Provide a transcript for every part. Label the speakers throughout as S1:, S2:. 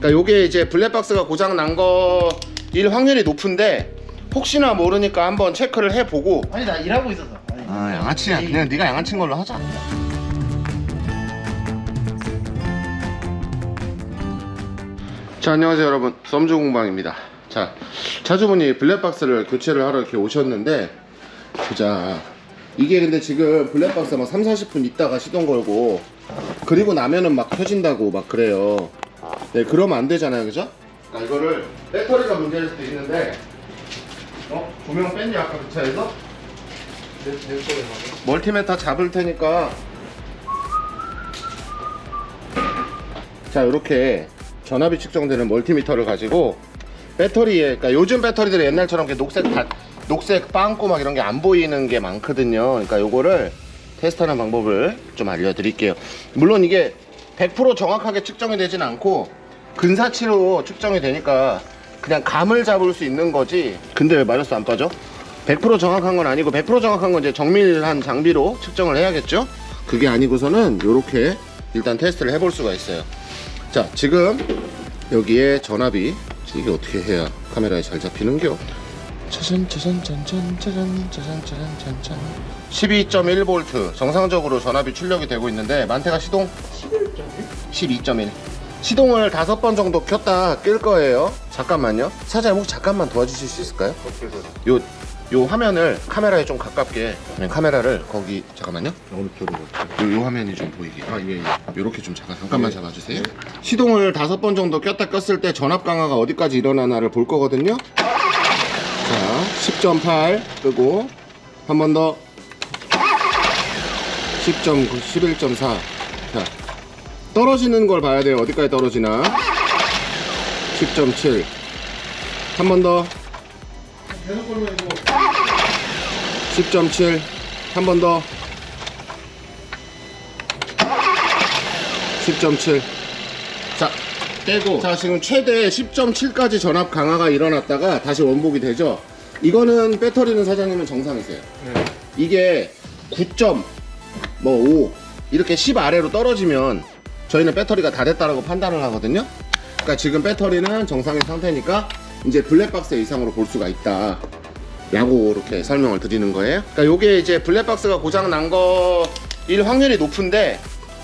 S1: 그러니까 요게 이제 블랙박스가 고장 난 거일 확률이 높은데 혹시나 모르니까 한번 체크를 해보고.
S2: 아니 나 일하고 있어서. 아니,
S1: 아 양아치야. 그냥 네가 양아치인 걸로 하자. 자 안녕하세요 여러분. 썸주 공방입니다. 자 차주분이 블랙박스를 교체를 하러 이렇게 오셨는데 보자. 이게 근데 지금 블랙박스 막 3, 40분 있다가 시동 걸고 그리고 나면은 막 켜진다고 막 그래요 네 그러면 안 되잖아요 그죠? 그러니까 이거를 배터리가 문제일 수도 있는데 어? 조명 뺐냐 아까 그 차에서? 멀티메터 잡을 테니까 자 이렇게 전압이 측정되는 멀티미터를 가지고 배터리에 그러니까 요즘 배터리들은 옛날처럼 이렇게 녹색 다, 녹색 빵꾸 막 이런 게 안 보이는 게 많거든요 그러니까 요거를 테스트하는 방법을 좀 알려드릴게요 물론 이게 100% 정확하게 측정이 되진 않고 근사치로 측정이 되니까 그냥 감을 잡을 수 있는 거지 근데 왜 마이너스 안 빠져? 100% 정확한 건 아니고 100% 정확한 건 이제 정밀한 장비로 측정을 해야겠죠? 그게 아니고서는 이렇게 일단 테스트를 해볼 수가 있어요. 자, 지금 여기에 전압이 이게 어떻게 해야 카메라에 잘 잡히는겨? 짜잔 짜잔 짠짠 짜잔 짜잔 짜잔 짠짠 12.1V 정상적으로 전압이 출력이 되고 있는데 만태가 시동
S2: 11.1?
S1: 12.1 시동을 다섯 번 정도 켰다 끌 거예요. 잠깐만요. 사장님 혹시 잠깐만 도와주실 수 있을까요? 요, 요 화면을 카메라에 좀 가깝게. 네, 카메라를 거기 잠깐만요.
S3: 어느 쪽으로?
S1: 요, 요 화면이 좀 보이게. 아 예, 예. 요렇게 좀 잠깐, 잠깐만 잡아주세요. 시동을 다섯 번 정도 꼈다 꼈을 때 전압 강화가 어디까지 일어나나를 볼 거거든요. 자 10.8 끄고 한 번 더. 10.9 11.4 자 떨어지는 걸 봐야 돼요. 어디까지 떨어지나? 10.7 한 번 더.
S2: 계속 걸면 이거
S1: 10.7 한 번 더. 10.7 자, 떼고. 자, 지금 최대 10.7까지 전압 강화가 일어났다가 다시 원복이 되죠? 이거는 배터리는 사장님은 정상이세요.
S2: 네.
S1: 이게 9.뭐 5 이렇게 10 아래로 떨어지면 저희는 배터리가 다 됐다라고 판단을 하거든요 그러니까 지금 배터리는 정상인 상태니까 이제 블랙박스 이상으로 볼 수가 있다 라고 이렇게 설명을 드리는 거예요. 그러니까 요게 이제 블랙박스가 고장 난 거일 확률이 높은데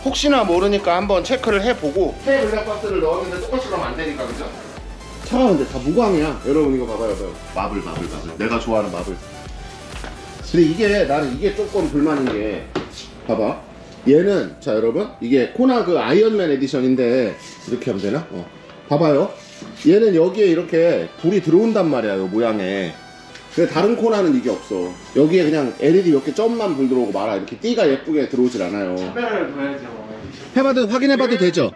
S1: 혹시나 모르니까 한번 체크를 해보고 새 블랙박스를 넣었는데 똑같이 그러면 안 되니까 그죠? 차가 근데 다 무광이야. 여러분 이거 봐봐요. 봐요. 마블 마블 마블. 내가 좋아하는 마블. 근데 이게 나는 이게 조금 불만인 게 봐봐. 얘는 자 여러분 이게 코나 그 아이언맨 에디션인데 이렇게 하면 되나? 어. 봐봐요. 얘는 여기에 이렇게 불이 들어온단 말이야. 요 모양에. 근데 다른 코나는 이게 없어. 여기에 그냥 LED 몇 개 점만 불 들어오고 말아. 이렇게 띠가 예쁘게 들어오질 않아요.
S2: 카메라를 둬야죠.
S1: 해봐도 확인해봐도 되죠?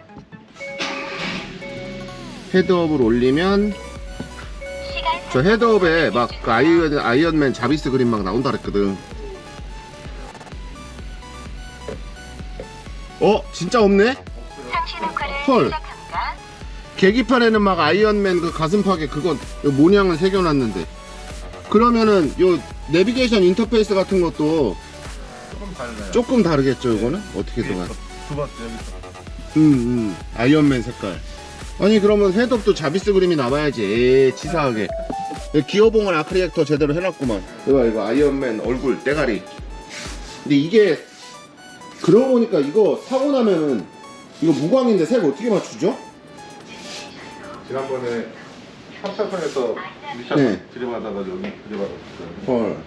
S1: 헤드업을 올리면 저 헤드업에 막그 아이언, 아이언맨 자비스 그림 막 나온다 그랬거든. 어? 진짜 없네?
S4: 상시 녹화를
S1: 헐.
S4: 시작합니다.
S1: 계기판에는 막 아이언맨 그 가슴팍에 그건 요 모양을 새겨놨는데 그러면은 요 내비게이션 인터페이스 같은 것도
S3: 조금 달라요.
S1: 조금 다르겠죠 이거는? 어떻게 들어가?
S3: 두 번째 여기
S1: 음, 음, 아이언맨 색깔. 아니 그러면 헤드업도 자비스 그림이 나와야지. 에 치사하게. 기어봉을 아크리액터 제대로 해놨구만. 이거 이거 아이언맨 얼굴 대가리. 근데 이게 그러고 보니까 이거 사고 나면은 이거 무광인데 색 어떻게 맞추죠?
S3: 지난번에 3차선에서 미션
S1: 네.
S3: 들이받아가 여기 들이받았어요.
S1: 헐.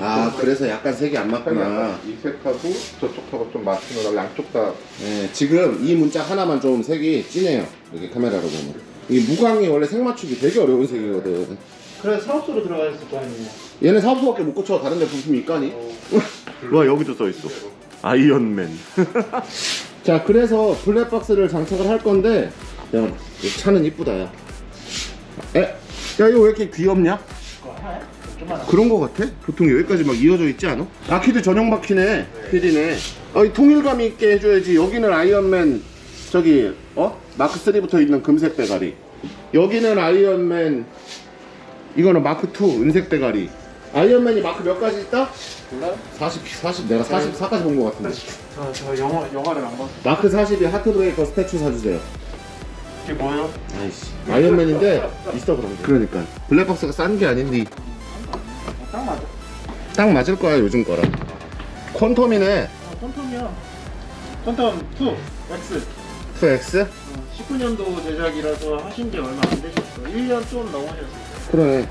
S1: 아 그래서 약간 색이 안 맞구나.
S3: 이 색하고 저쪽하고 좀 맞추느라 양쪽 다
S1: 네, 지금 이 문자 하나만 좀 색이 진해요. 이렇게 카메라로 보면. 이게 무광이 원래 색 맞추기 되게 어려운 색이거든.
S2: 그래서 사업소로 들어가 있을 거 아니에요.
S1: 얘는 사업소밖에 못 고쳐 다른 데 부품이 있까니? 와 여기도 써 있어 아이언맨 자 그래서 블랙박스를 장착을 할 건데 야, 이 차는 이쁘다 야 에? 야 이거 왜 이렇게 귀엽냐? 그런 거 같아? 보통 여기까지 막 이어져 있지 않아? 아키드 전용 바퀴네 PD네 아이 통일감 있게 해줘야지 여기는 아이언맨 저기 어? 마크3부터 있는 금색 대가리 여기는 아이언맨 이거는 마크2 은색 대가리 아이언맨이 마크 몇 가지 있다?
S2: 몰라요?
S1: 40, 40 내가 44까지 본 것 같은데
S2: 저, 저 영화, 영화를 안 봤어요.
S1: 마크 42 하트 브레이커 스태츄 사주세요
S2: 이게 뭐예요?
S1: 아이씨 아이언맨인데 있어 그런 게 그러니까 블랙박스가 싼 게 아닌데
S2: 딱 맞아.
S1: 딱 맞을 거야 요즘 거랑 퀀텀이네
S2: 어, 톤톤이야. 톤톤 2 X.
S1: 2X?
S2: 어, 19년도 제작이라서 하신 지 얼마 안 되셨어. 1년 좀 넘으셨어요.
S1: 그러네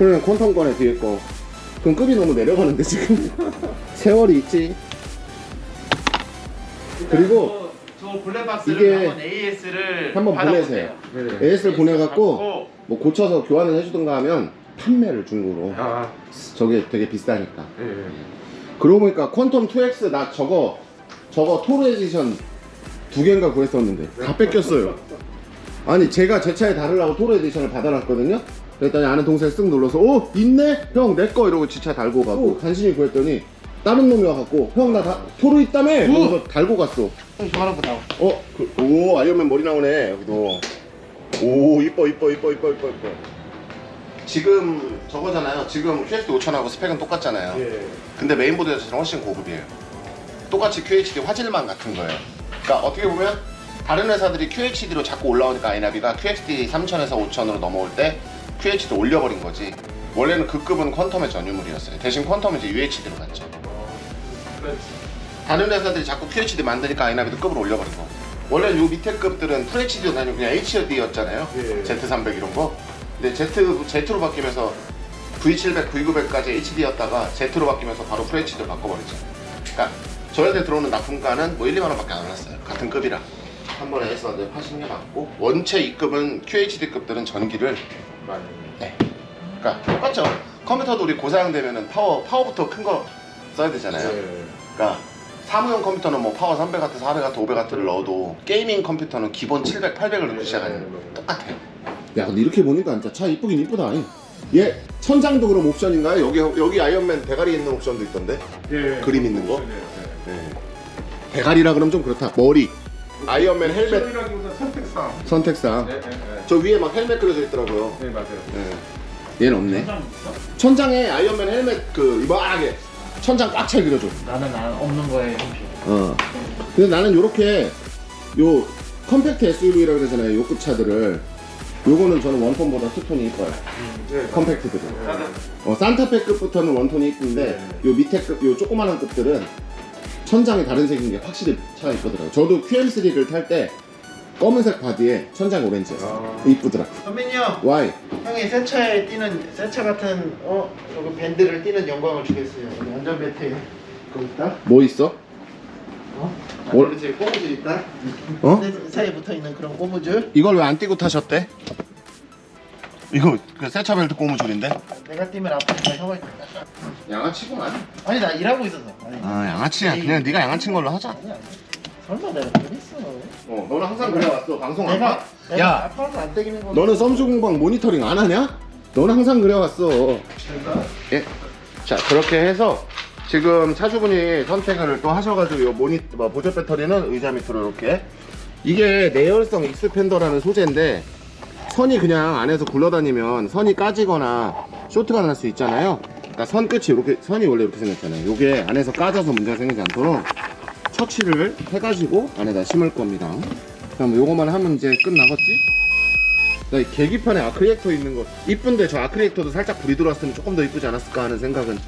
S1: 퀀텀 거네 뒤에 거. 그럼 급이 너무 내려가는데 지금. 세월이 있지. 그리고
S2: 저, 저 블랙박스를
S1: 이게
S2: 한번 AS를
S1: 한번 보내세요. AS를 보내갖고 뭐 고쳐서 교환을 해주든가 하면 판매를 중고로.
S3: 아,
S1: 저게 되게 비싸니까.
S3: 예, 예.
S1: 그러고 보니까 퀀텀 2X 나 저거 저거 토르 에디션 두 개인가 구했었는데 다 뺏겼어요. 아니 제가 제 차에 달으려고 토르 에디션을 받아놨거든요 그랬더니 아는 동생 쓱 눌러서 오 있네? 형 내 거 이러고 지차 달고 가고 간신히 구했더니 다른 놈이 와갖고 형나 토르 있다며? 그래서 달고 갔어
S2: 거 나와.
S1: 어? 그, 오 아이언맨 머리 나오네 여기도 오 이뻐 이뻐 이뻐 이뻐 이뻐 이뻐 지금 저거잖아요 지금 QXD 5000하고 스펙은 똑같잖아요
S3: 예.
S1: 근데 메인보드에서는 훨씬 고급이에요 똑같이 QHD 화질만 같은 거예요 그러니까 어떻게 보면 다른 회사들이 QHD로 자꾸 올라오니까 아이나비가 QHD 3000에서 5000으로 넘어올 때 QHD 올려버린 거지 원래는 그 급은 퀀텀의 전유물이었어요 대신 퀀텀은 이제 UHD로 갔죠 다른 회사들이 자꾸 QHD 만드니까 아이나비도 급을 올려버린 거. 원래 요 밑에 급들은 FHD도 아니고 그냥 HD였잖아요.
S3: 예.
S1: Z300 이런 거. 근데 Z Z로 바뀌면서 V700, V900까지 HD였다가 Z로 바뀌면서 바로 FHD로 바꿔버렸죠. 그러니까 저희한테 들어오는 납품가는 뭐 1, 2만 원밖에 안 왔어요. 같은 급이라. 한 번에 해서 이제 파시는 게 맞고 원체 이 급은 QHD 급들은 전기를
S3: 많이.
S1: 네. 그러니까 똑같죠. 컴퓨터도 우리 고사양 되면은 파워 파워부터 큰 거 써야 되잖아요.
S3: 예.
S1: 그러니까 사무용 컴퓨터는 뭐 파워 300W, 400W, 500W를 넣어도 게이밍 컴퓨터는 기본 700, 800을 넣고 시작하는 똑같아요. 야 근데 이렇게 보니까 진짜 차 이쁘긴 이쁘다. 얘 천장도 그럼 옵션인가요? 여기 여기 아이언맨 대가리 있는 옵션도 있던데.
S3: 예.
S1: 그림 있는 거?
S3: 예, 예.
S1: 네. 대가리라 그러면 좀 그렇다. 머리. 아이언맨 헬멧
S3: 선택상.
S1: 선택상.
S3: 예, 예, 예.
S1: 저 위에 막 헬멧 그려져 있더라고요.
S3: 네, 맞아요.
S1: 네. 얘는 없네. 천장에 아이언맨 헬멧 그 이만하게 천장 꽉 차 그려줘.
S2: 나는 안 없는 거에 형식.
S1: 어. 근데 나는 요렇게 요 컴팩트 SUV라 그러잖아요. 요 급 차들을. 요거는 저는 원톤보다 투톤이 이뻐요.
S3: 예.
S1: 컴팩트들은.
S3: 나는
S1: 어, 산타페급부터는 원톤이 이쁜데 요 밑에 급, 요 조그마한 급들은 천장이 다른 색인 게 확실히 차가 이쁘더라고요. 저도 QM3를 탈 때 검은색 바디에 천장 오렌지였어요.
S3: 아.
S1: 이쁘더라.
S2: 선배님 형,
S1: 와이?
S2: 형이 새 차에 뛰는 새 차 같은 어 저거 밴드를 뛰는 영광을 주겠어요. 우리 안전벨트 그거 있다.
S1: 뭐 있어?
S2: 어?
S1: 뭘?
S2: 안전벨트에 고무줄 있다.
S1: 어?
S2: 새 차에 붙어 있는 그런 고무줄.
S1: 이걸 왜 안 띄고 타셨대? 이거 그 세차 벨트 고무줄인데?
S2: 내가 뛰면 아프니까 형을.
S1: 양아치구만.
S2: 아니 나 일하고 있어서. 아니.
S1: 아 양아치야. 그냥 네가 양아친 걸로 하자.
S2: 아니 아니. 설마 내가 그랬 어.
S1: 어, 너는 항상 그래왔어. 방송 안
S2: 내가
S1: 봐?
S2: 내가
S1: 야.
S2: 아파서 안 때리는 거.
S1: 너는 썸주 공방 모니터링 안 하냐? 너는 항상 그래왔어. 예. 자, 그렇게 해서 지금 차주분이 선택을 또 하셔가지고 요 모니, 뭐, 보조 배터리는 의자 밑으로 이렇게. 이게 내열성 익스펜더라는 소재인데 선이 그냥 안에서 굴러다니면 선이 까지거나 쇼트가 날 수 있잖아요. 그러니까 선 끝이 이렇게 선이 원래 이렇게 생겼잖아요. 요게 안에서 까져서 문제가 생기지 않도록 처치를 해가지고 안에다 심을 겁니다. 그럼 요거만 하면 이제 끝나겠지? 나이 계기판에 아크리액터 있는 거 이쁜데 저 아크리액터도 살짝 불이 들어왔으면 조금 더 이쁘지 않았을까 하는 생각은.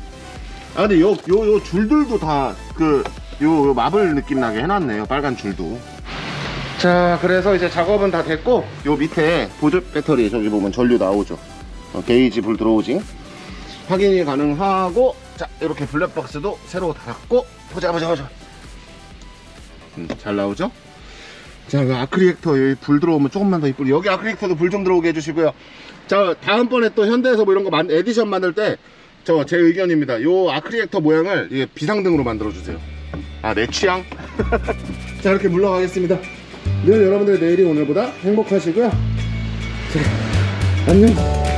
S1: 아 근데 요 요 요 줄들도 다 그 요 요 마블 느낌 나게 해놨네요. 빨간 줄도. 자 그래서 이제 작업은 다 됐고 요 밑에 보조 배터리 저기 보면 전류 나오죠. 어, 게이지 불 들어오지? 확인이 가능하고 자 이렇게 블랙박스도 새로 달았고 보자 보자 보자 음, 잘 나오죠? 자, 그 아크리액터 여기 불 들어오면 조금만 더 이쁘게 여기 아크리액터도 불 좀 들어오게 해주시고요. 자, 다음번에 또 현대에서 뭐 이런 거 만, 에디션 만들 때 저 제 의견입니다. 요 아크리액터 모양을 이게 비상등으로 만들어 주세요. 아, 내 취향. 자, 이렇게 물러가겠습니다. 늘 여러분들의 내일이 오늘보다 행복하시고요. 자, 안녕.